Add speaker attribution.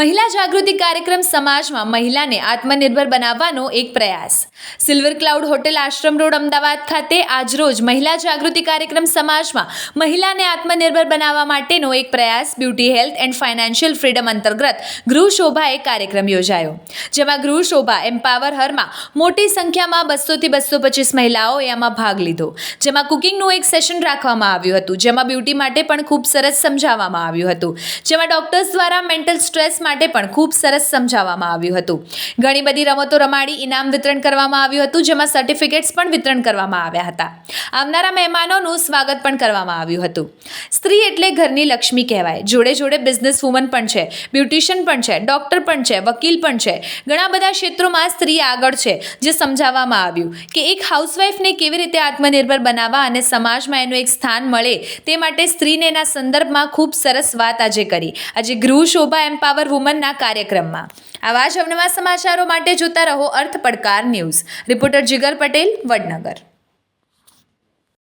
Speaker 1: મહિલા જાગૃતિ કાર્યક્રમ સમાજમાં મહિલાને આત્મનિર્ભર બનાવવાનો એક પ્રયાસ. Silver cloud hotel Ashram road, Ahmedabad ખાતે આજરોજ મહિલા જાગૃતિ કાર્યક્રમ સમાજમાં મહિલાને આત્મનિર્ભર બનાવવા માટેનો એક પ્રયાસ beauty, health and financial freedom અંતર્ગત ગૃહ એ કાર્યક્રમ યોજાયો. જેમાં ગૃહ શોભા એમ્પાવર હરમાં મોટી સંખ્યામાં બસોથી બસો પચીસ મહિલાઓએ આમાં ભાગ લીધો. જેમાં કુકિંગનું એક સેશન રાખવામાં આવ્યું હતું, જેમાં બ્યુટી માટે પણ ખૂબ સરસ સમજાવવામાં આવ્યું હતું. જેમાં ડોક્ટર્સ દ્વારા મેન્ટલ સ્ટ્રેસ માટે પણ ખૂબ સરસ સમજાવવામાં આવ્યું હતું. ઘણી બધી રમતો રમાડી ઇનામ વિતરણ કરવામાં આવ્યું હતું, જેમાં સર્ટિફિકેટ્સ પણ વિતરણ કરવામાં આવ્યા હતા. આવનારા મહેમાનોનું સ્વાગત પણ કરવામાં આવ્યું હતું. સ્ત્રી એટલે ઘરની લક્ષ્મી કહેવાય. જોડે જોડે બિઝનેસ વુમન પણ છે, બ્યુટિશિયન પણ છે, ડૉક્ટર પણ છે, વકીલ પણ છે. ઘણા બધા ક્ષેત્રોમાં સ્ત્રી આગળ છે, જે સમજાવવામાં આવ્યું કે એક હાઉસવાઈફને કેવી રીતે આત્મનિર્ભર બનાવવા અને સમાજમાં એનું એક સ્થાન મળે તે માટે સ્ત્રીને એના સંદર્ભમાં ખૂબ સરસ વાત આજે કરી. આજે ગૃહ શોભા એમ્પાવર વુમનના કાર્યક્રમમાં. આવા જ અવનવા સમાચારો માટે જોતા રહો અર્થ પડકાર ન્યૂઝ. રિપોર્ટર જીગર પટેલ, વડનગર.